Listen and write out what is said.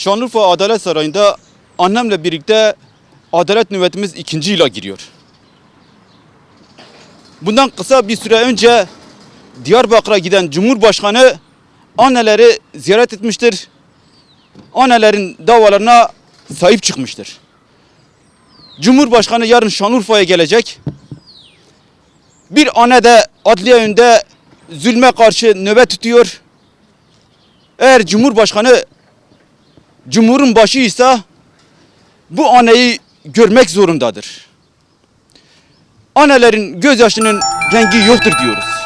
Şanlıurfa Adalet Sarayı'nda annemle birlikte adalet nöbetimiz ikinci yıla giriyor. Bundan kısa bir süre önce Diyarbakır'a giden Cumhurbaşkanı anneleri ziyaret etmiştir. Annelerin davalarına sahip çıkmıştır. Cumhurbaşkanı yarın Şanlıurfa'ya gelecek. Bir anne de adliye önünde zulme karşı nöbet tutuyor. Eğer Cumhurbaşkanı Cumhurun başıysa bu anneyi görmek zorundadır. Annelerin gözyaşının rengi yoktur diyoruz.